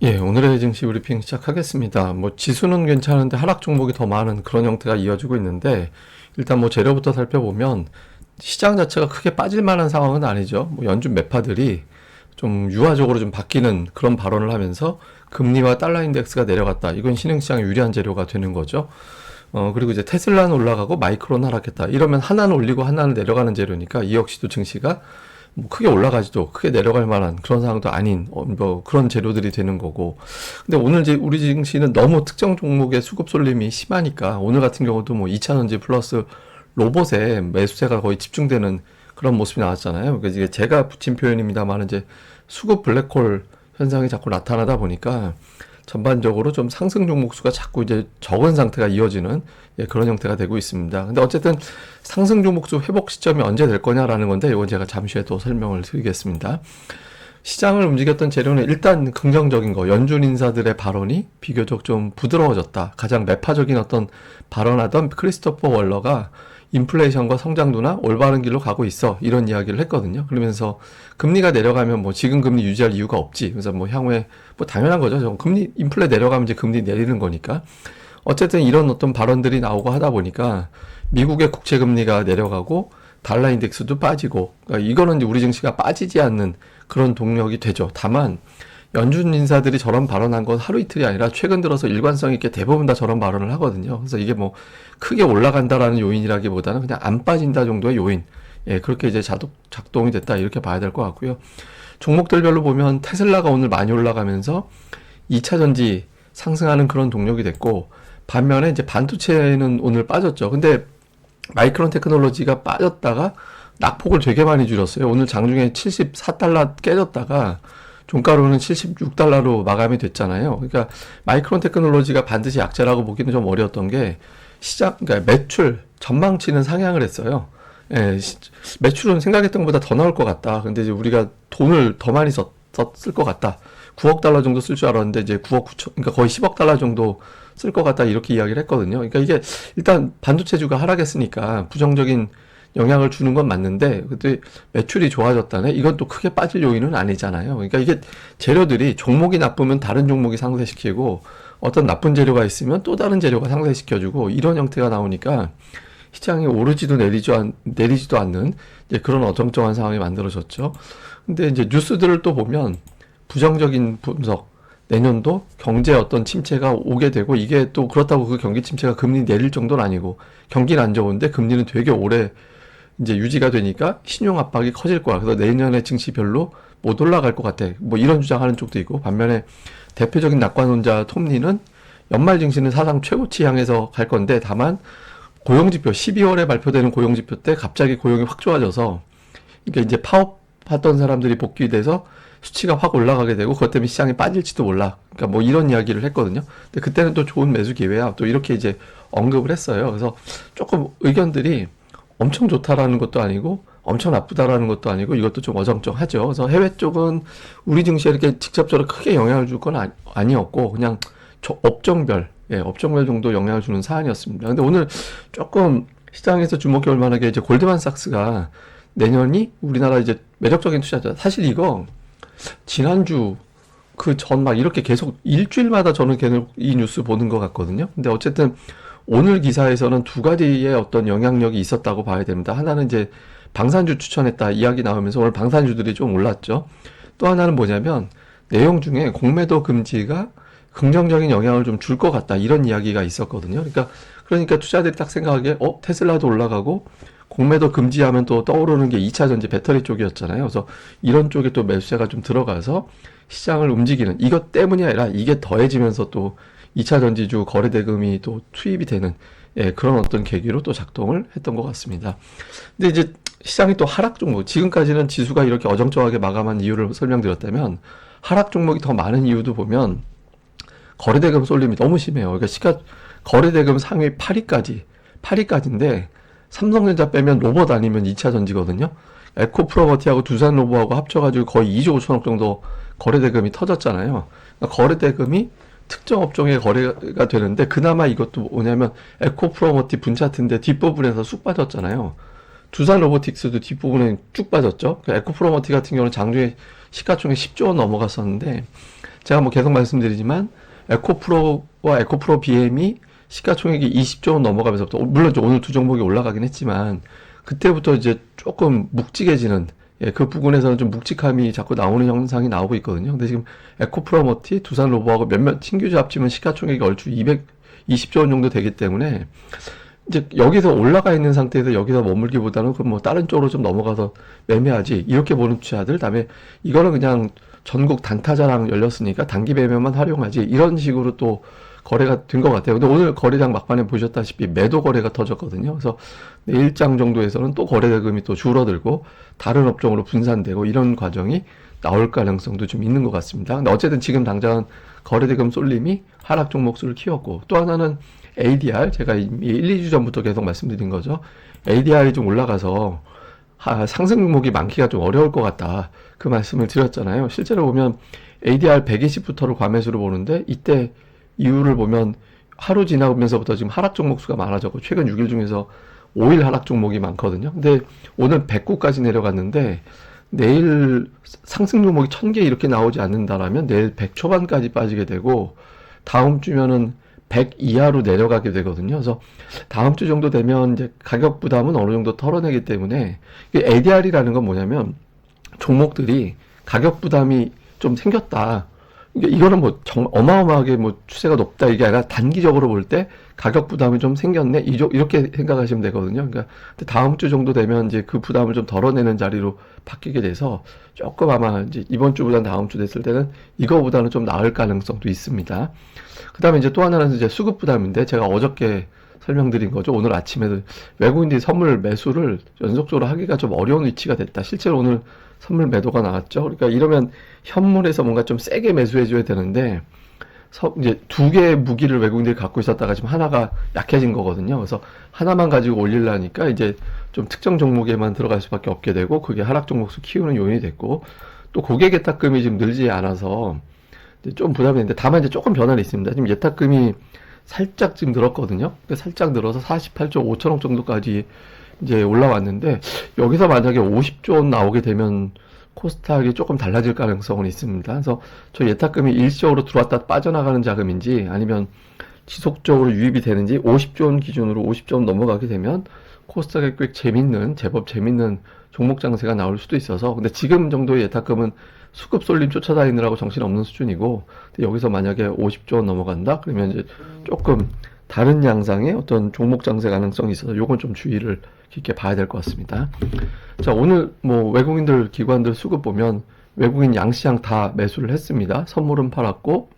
예, 오늘의 증시 브리핑 시작하겠습니다. 뭐 지수는 괜찮은데 하락 종목이 더 많은 그런 형태가 이어지고 있는데 일단 뭐 재료부터 살펴보면 시장 자체가 크게 빠질 만한 상황은 아니죠. 뭐 연준 매파들이 좀 유화적으로 좀 바뀌는 그런 발언을 하면서 금리와 달러 인덱스가 내려갔다. 이건 신흥시장에 유리한 재료가 되는 거죠. 어, 그리고 이제 테슬라는 올라가고 마이크로는 하락했다. 이러면 하나는 올리고 하나는 내려가는 재료니까 이 역시도 증시가 뭐 크게 올라가지도 크게 내려갈 만한 그런 상황도 아닌 어, 뭐 그런 재료들이 되는 거고. 근데 오늘 이제 우리 증시는 너무 특정 종목의 수급 쏠림이 심하니까 오늘 같은 경우도 뭐 2차전지 플러스 로봇에 매수세가 거의 집중되는 그런 모습이 나왔잖아요. 그래서 이게 제가 붙인 표현입니다만 이제 수급 블랙홀 현상이 자꾸 나타나다 보니까 전반적으로 좀 상승 종목 수가 자꾸 이제 적은 상태가 이어지는 예, 그런 형태가 되고 있습니다. 근데 어쨌든 상승 종목 수 회복 시점이 언제 될 거냐라는 건데 이건 제가 잠시 후에 또 설명을 드리겠습니다. 시장을 움직였던 재료는 일단 긍정적인 거, 연준 인사들의 발언이 비교적 좀 부드러워졌다. 가장 매파적인 어떤 발언하던 크리스토퍼 월러가 인플레이션과 성장도나 올바른 길로 가고 있어. 이런 이야기를 했거든요. 그러면서 금리가 내려가면 뭐 지금 금리 유지할 이유가 없지. 그래서 뭐 향후에 뭐 당연한 거죠. 저 금리, 인플레 내려가면 이제 금리 내리는 거니까. 어쨌든 이런 어떤 발언들이 나오고 하다 보니까 미국의 국채 금리가 내려가고 달러 인덱스도 빠지고 그러니까 이거는 이제 우리 증시가 빠지지 않는 그런 동력이 되죠. 다만 연준 인사들이 저런 발언한 건 하루 이틀이 아니라 최근 들어서 일관성 있게 대부분 다 저런 발언을 하거든요. 그래서 이게 뭐 크게 올라간다라는 요인이라기보다는 그냥 안 빠진다 정도의 요인. 예, 그렇게 이제 자동, 작동이 됐다 이렇게 봐야 될 것 같고요. 종목들별로 보면 테슬라가 오늘 많이 올라가면서 2차 전지 상승하는 그런 동력이 됐고 반면에 이제 반도체는 오늘 빠졌죠. 근데 마이크론 테크놀로지가 빠졌다가 낙폭을 되게 많이 줄였어요. 오늘 장중에 74달러 깨졌다가 종가로는 76달러로 마감이 됐잖아요. 그러니까 마이크론 테크놀로지가 반드시 약자라고 보기는 좀 어려웠던 게 시작, 그러니까 매출 전망치는 상향을 했어요. 예, 시, 매출은 생각했던 것보다 더 나올 것 같다. 근데 이제 우리가 돈을 더 많이 썼, 썼을 것 같다. 9억 달러 정도 쓸 줄 알았는데 이제 9억 9천, 그러니까 거의 10억 달러 정도 쓸 것 같다. 이렇게 이야기를 했거든요. 그러니까 이게 일단 반도체주가 하락했으니까 부정적인 영향을 주는 건 맞는데 그때 매출이 좋아졌다네 이건 또 크게 빠질 요인은 아니잖아요. 그러니까 이게 재료들이 종목이 나쁘면 다른 종목이 상쇄시키고 어떤 나쁜 재료가 있으면 또 다른 재료가 상쇄시켜주고 이런 형태가 나오니까 시장이 오르지도 내리지, 않, 내리지도 않는 그런 어정쩡한 상황이 만들어졌죠. 근데 이제 뉴스들을 또 보면 부정적인 분석, 내년도 경제 어떤 침체가 오게 되고 이게 또 그렇다고 그 경기 침체가 금리 내릴 정도는 아니고 경기는 안 좋은데 금리는 되게 오래 이제 유지가 되니까 신용 압박이 커질 거야. 그래서 내년에 증시 별로 못 올라갈 것 같아. 뭐 이런 주장하는 쪽도 있고 반면에 대표적인 낙관론자 톱니는 연말 증시는 사상 최고치 향해서 갈 건데 다만 고용지표 12월에 발표되는 고용지표 때 갑자기 고용이 확 좋아져서 그러니까 이제 파업하던 사람들이 복귀돼서 수치가 확 올라가게 되고 그것 때문에 시장이 빠질지도 몰라. 그러니까 뭐 이런 이야기를 했거든요. 근데 그때는 또 좋은 매수 기회야. 또 이렇게 이제 언급을 했어요. 그래서 조금 의견들이 엄청 좋다라는 것도 아니고 엄청 나쁘다라는 것도 아니고 이것도 좀 어정쩡하죠. 그래서 해외 쪽은 우리 증시에 이렇게 직접적으로 크게 영향을 줄 건 아니었고 그냥 업종별 예, 업종별 정도 영향을 주는 사안이었습니다. 근데 오늘 조금 시장에서 주목해 볼 만한 게 이제 골드만삭스가 내년이 우리나라 이제 매력적인 투자자. 사실 이거 지난주 그 전 막 이렇게 계속 일주일마다 저는 계속 이 뉴스 보는 것 같거든요. 근데 어쨌든 오늘 기사에서는 두 가지의 어떤 영향력이 있었다고 봐야 됩니다. 하나는 이제 방산주 추천했다 이야기 나오면서 오늘 방산주들이 좀 올랐죠. 또 하나는 뭐냐면 내용 중에 공매도 금지가 긍정적인 영향을 좀 줄 것 같다 이런 이야기가 있었거든요. 그러니까 그러니까 투자들이 딱 생각하기에 어 테슬라도 올라가고 공매도 금지하면 또 떠오르는 게 2차 전지 배터리 쪽이었잖아요. 그래서 이런 쪽에 또 매수세가 좀 들어가서 시장을 움직이는 이것 때문이 아니라 이게 더해지면서 또 2차 전지주 거래 대금이 또 투입이 되는 예, 그런 어떤 계기로 또 작동을 했던 것 같습니다. 근데 이제 시장이 또 하락 종목, 지금까지는 지수가 이렇게 어정쩡하게 마감한 이유를 설명드렸다면 하락 종목이 더 많은 이유도 보면 거래 대금 쏠림이 너무 심해요. 그러니까 시가 거래 대금 상위 8위까지 8위까지인데 삼성전자 빼면 로봇 아니면 2차 전지거든요. 에코 프로버티하고 두산 로보하고 합쳐가지고 거의 2조 5천억 정도 거래 대금이 터졌잖아요. 그러니까 거래 대금이 특정 업종의 거래가 되는데 그나마 이것도 뭐냐면 에코프로머티 분차트인데 뒷부분에서 쑥 빠졌잖아요. 두산 로보틱스도 뒷부분에 쭉 빠졌죠. 그 에코프로머티 같은 경우는 장중에 시가총액 10조 원 넘어갔었는데 제가 뭐 계속 말씀드리지만 에코프로와 에코프로 BM이 시가총액이 20조 원 넘어가면서부터 물론 오늘 두 종목이 올라가긴 했지만 그때부터 이제 조금 묵직해지는 예, 그 부분에서는 좀 묵직함이 자꾸 나오는 현상이 나오고 있거든요. 근데 지금 에코프로머티, 두산 로보하고 몇몇 신규주 합치면 시가총액이 얼추 220조 원 정도 되기 때문에 이제 여기서 올라가 있는 상태에서 여기서 머물기보다는 그럼 뭐 다른 쪽으로 좀 넘어가서 매매하지. 이렇게 보는 투자들. 다음에 이거는 그냥 전국 단타자랑 열렸으니까 단기 매매만 활용하지. 이런 식으로 또 거래가 된 것 같아요. 근데 오늘 거래량 막판에 보셨다시피 매도 거래가 터졌거든요. 그래서 내일장 정도에서는 또 거래 대금이 또 줄어들고 다른 업종으로 분산되고 이런 과정이 나올 가능성도 좀 있는 것 같습니다. 근데 어쨌든 지금 당장은 거래 대금 쏠림이 하락 종목 수를 키웠고 또 하나는 ADR 제가 이미 1, 2주 전부터 계속 말씀드린 거죠. ADR이 좀 올라가서 하- 상승 종목이 많기가 좀 어려울 것 같다. 그 말씀을 드렸잖아요. 실제로 보면 ADR 120부터를 과매수로 보는데 이때 이유를 보면 하루 지나면서부터 지금 하락 종목 수가 많아졌고 최근 6일 중에서 5일 하락 종목이 많거든요. 근데 오늘 109까지 내려갔는데 내일 상승 종목이 1000개 이렇게 나오지 않는다라면 내일 100 초반까지 빠지게 되고 다음 주면은 100 이하로 내려가게 되거든요. 그래서 다음 주 정도 되면 이제 가격 부담은 어느 정도 털어내기 때문에 ADR이라는 건 뭐냐면 종목들이 가격 부담이 좀 생겼다. 이게 이거는 뭐 정말 어마어마하게 뭐 추세가 높다 이게 아니라 단기적으로 볼 때 가격 부담이 좀 생겼네 이렇게 생각하시면 되거든요. 그러니까 다음 주 정도 되면 이제 그 부담을 좀 덜어내는 자리로 바뀌게 돼서 조금 아마 이제 이번 주보다 다음 주 됐을 때는 이거보다는 좀 나을 가능성도 있습니다. 그다음에 이제 또 하나는 이제 수급 부담인데 제가 어저께 설명드린 거죠. 오늘 아침에도 외국인들이 선물 매수를 연속적으로 하기가 좀 어려운 위치가 됐다. 실제로 오늘 선물 매도가 나왔죠. 그러니까 이러면 현물에서 뭔가 좀 세게 매수해줘야 되는데 서- 이제 두 개의 무기를 외국인들이 갖고 있었다가 지금 하나가 약해진 거거든요. 그래서 하나만 가지고 올리려니까 이제 좀 특정 종목에만 들어갈 수밖에 없게 되고 그게 하락 종목 수 키우는 요인이 됐고 또 고객 예탁금이 지금 늘지 않아서 좀 부담이 되는데 다만 이제 조금 변화는 있습니다. 지금 예탁금이 살짝 지금 늘었거든요. 근데 살짝 늘어서 48조 5천억 정도까지 이제 올라왔는데 여기서 만약에 50조 원 나오게 되면 코스닥이 조금 달라질 가능성은 있습니다. 그래서 저 예탁금이 일시적으로 들어왔다 빠져나가는 자금인지 아니면 지속적으로 유입이 되는지 50조 원 기준으로 50조 원 넘어가게 되면 코스닥에 꽤 재밌는 제법 재밌는 종목 장세가 나올 수도 있어서 근데 지금 정도의 예탁금은 수급 쏠림 쫓아다니느라고 정신없는 수준이고 여기서 만약에 50조 원 넘어간다 그러면 이제 조금 다른 양상의 어떤 종목 장세 가능성이 있어서 요건 좀 주의를 깊게 봐야 될 것 같습니다. 자, 오늘 뭐 외국인들 기관들 수급 보면 외국인 양시장 다 매수를 했습니다. 선물은 팔았고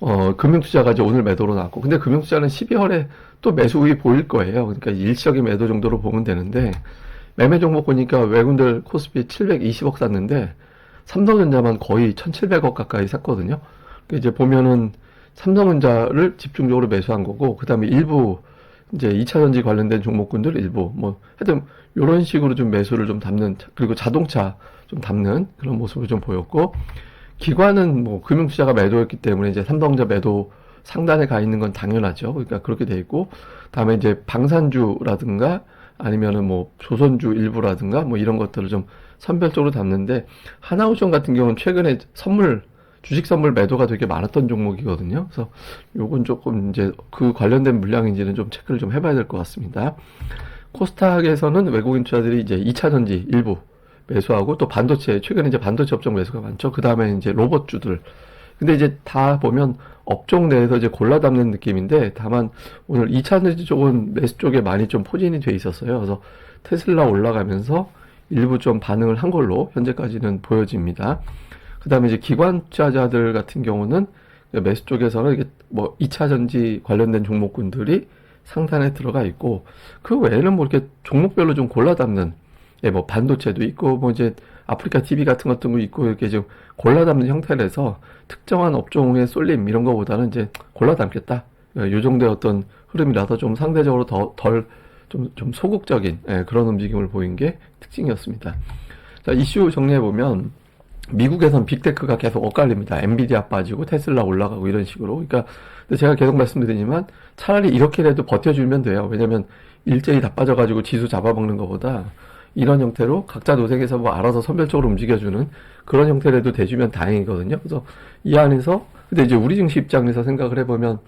어, 금융투자가 이제 오늘 매도로 나왔고 근데 금융투자는 12월에 또 매수 우위 보일 거예요. 그러니까 일시적인 매도 정도로 보면 되는데 매매 종목 보니까 외국인들 코스피 720억 샀는데 삼성전자만 거의 1,700억 가까이 샀거든요. 그 이제 보면은 삼성전자를 집중적으로 매수한 거고 그다음에 일부 이제 2차 전지 관련된 종목군들 일부 뭐 하여튼 이런 식으로 좀 매수를 좀 담는 그리고 자동차 좀 담는 그런 모습을 좀 보였고 기관은 뭐 금융투자가 매도했기 때문에 이제 삼성전자 매도 상단에 가 있는 건 당연하죠. 그러니까 그렇게 돼 있고 다음에 이제 방산주라든가 아니면은 뭐 조선주 일부라든가 뭐 이런 것들을 좀 선별적으로 담는데 하나오션 같은 경우는 최근에 선물 주식 선물 매도가 되게 많았던 종목이거든요. 그래서 요건 조금 이제 그 관련된 물량인지는 좀 체크를 좀 해봐야 될 것 같습니다. 코스닥에서는 외국인 투자들이 이제 2차 전지 일부 매수하고 또 반도체 최근에 이제 반도체 업종 매수가 많죠. 그 다음에 이제 로봇주들. 근데 이제 다 보면 업종 내에서 이제 골라 담는 느낌인데 다만 오늘 2차 전지 쪽은 매수 쪽에 많이 좀 포진이 돼 있었어요. 그래서 테슬라 올라가면서 일부 좀 반응을 한 걸로 현재까지는 보여집니다. 그 다음에 이제 기관 투자자들 같은 경우는 매수 쪽에서는 이게 뭐 2차 전지 관련된 종목군들이 상단에 들어가 있고 그 외에는 뭐 이렇게 종목별로 좀 골라 담는 예, 뭐 반도체도 있고 뭐 이제 아프리카 TV 같은 것도 있고 이렇게 좀 골라 담는 형태라서 특정한 업종의 쏠림 이런 거보다는 이제 골라 담겠다. 예, 요 정도의 어떤 흐름이라서 좀 상대적으로 더덜좀 좀 소극적인 예, 그런 움직임을 보인 게 특징이었습니다. 자, 이슈 정리해 보면 미국에선 빅테크가 계속 엇갈립니다. 엔비디아 빠지고 테슬라 올라가고 이런 식으로. 그러니까 제가 계속 말씀드리지만 차라리 이렇게라도 버텨주면 돼요. 왜냐면 일제히 다 빠져가지고 지수 잡아먹는 것보다 이런 형태로 각자 노색에서 뭐 알아서 선별적으로 움직여주는 그런 형태라도 돼주면 다행이거든요. 그래서 이 안에서 근데 이제 우리 증시 입장에서 생각을 해보면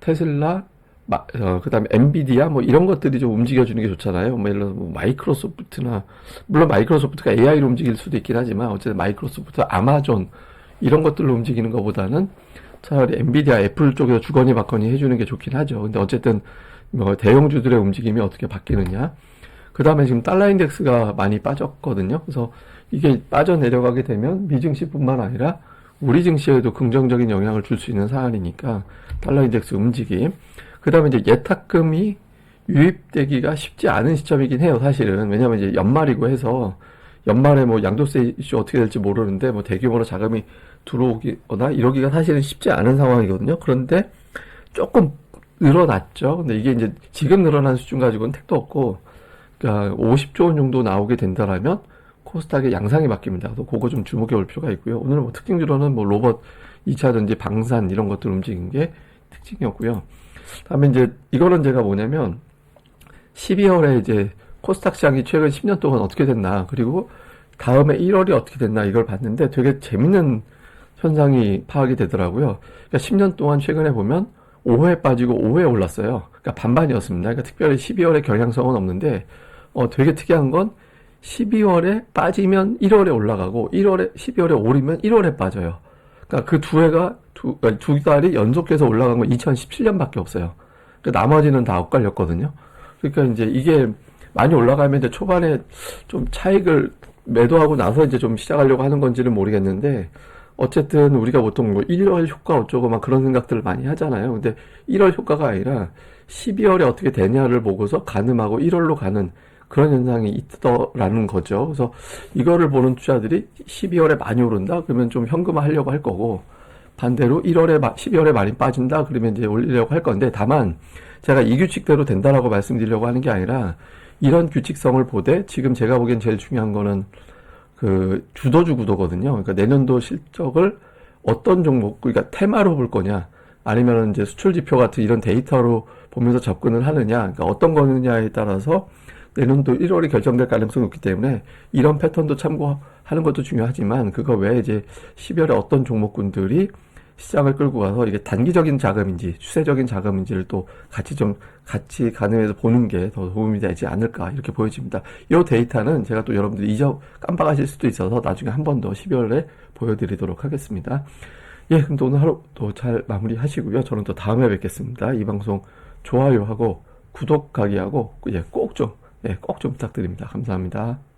테슬라, 마, 어, 그다음에 엔비디아 뭐 이런 것들이 좀 움직여주는 게 좋잖아요. 뭐 예를 들어 뭐 마이크로소프트나 물론 마이크로소프트가 AI로 움직일 수도 있긴 하지만 어쨌든 마이크로소프트, 아마존 이런 것들로 움직이는 것보다는 차라리 엔비디아, 애플 쪽에서 주거니 받거니 해주는 게 좋긴 하죠. 근데 어쨌든 뭐 대형주들의 움직임이 어떻게 바뀌느냐. 그 다음에 지금 달러 인덱스가 많이 빠졌거든요. 그래서 이게 빠져내려가게 되면 미증시뿐만 아니라 우리 증시에도 긍정적인 영향을 줄 수 있는 사안이니까 달러 인덱스 움직임. 그 다음에 이제 예탁금이 유입되기가 쉽지 않은 시점이긴 해요, 사실은. 왜냐면 이제 연말이고 해서 연말에 뭐 양도세 이슈 어떻게 될지 모르는데 뭐 대규모로 자금이 들어오기거나 이러기가 사실은 쉽지 않은 상황이거든요. 그런데 조금 늘어났죠. 근데 이게 이제 지금 늘어난 수준 가지고는 택도 없고, 그러니까 50조 원 정도 나오게 된다라면 코스닥의 양상이 바뀝니다. 그래서 그거 좀 주목해 볼 필요가 있고요. 오늘 뭐 특징주로는 뭐 로봇 2차전지, 방산 이런 것들 움직인 게 특징이었고요. 다음에 이제 이거는 제가 뭐냐면 12월에 이제 코스닥 시장이 최근 10년 동안 어떻게 됐나 그리고 다음에 1월이 어떻게 됐나 이걸 봤는데 되게 재밌는 현상이 파악이 되더라고요. 그러니까 10년 동안 최근에 보면 5회 빠지고 5회 올랐어요. 그러니까 반반이었습니다. 그러니까 특별히 12월에 경향성은 없는데 어, 되게 특이한 건 12월에 빠지면 1월에 올라가고 1월에 12월에 오르면 1월에 빠져요. 그러니까 그 두 해가 두, 두 달이 연속해서 올라간 건 2017년밖에 없어요. 그 나머지는 다 엇갈렸거든요. 그러니까 이제 이게 많이 올라가면 이제 초반에 좀 차익을 매도하고 나서 이제 좀 시작하려고 하는 건지는 모르겠는데 어쨌든 우리가 보통 뭐 1월 효과 어쩌고 막 그런 생각들을 많이 하잖아요. 근데 1월 효과가 아니라 12월에 어떻게 되냐를 보고서 가늠하고 1월로 가는 그런 현상이 있더라는 거죠. 그래서 이거를 보는 투자들이 12월에 많이 오른다? 그러면 좀 현금화 하려고 할 거고, 반대로 1월에, 12월에 많이 빠진다? 그러면 이제 올리려고 할 건데, 다만, 제가 이 규칙대로 된다라고 말씀드리려고 하는 게 아니라, 이런 규칙성을 보되, 지금 제가 보기엔 제일 중요한 거는, 그, 주도주 구도거든요. 그러니까 내년도 실적을 어떤 종목, 그러니까 테마로 볼 거냐, 아니면 이제 수출 지표 같은 이런 데이터로 보면서 접근을 하느냐, 그러니까 어떤 거느냐에 따라서 내년도 1월이 결정될 가능성이 있기 때문에 이런 패턴도 참고하는 것도 중요하지만 그거 외에 이제 12월에 어떤 종목군들이 시장을 끌고 가서 이게 단기적인 자금인지 추세적인 자금인지를 또 같이 좀 같이 가늠해서 보는 게 더 도움이 되지 않을까 이렇게 보여집니다. 이 데이터는 제가 또 여러분들이 잊어 깜빡하실 수도 있어서 나중에 한 번 더 12월에 보여드리도록 하겠습니다. 예, 그럼 또 오늘 하루 또 잘 마무리하시고요. 저는 또 다음에 뵙겠습니다. 이 방송 좋아요하고 구독하기하고 예, 꼭좀 네, 꼭 좀 부탁드립니다. 감사합니다.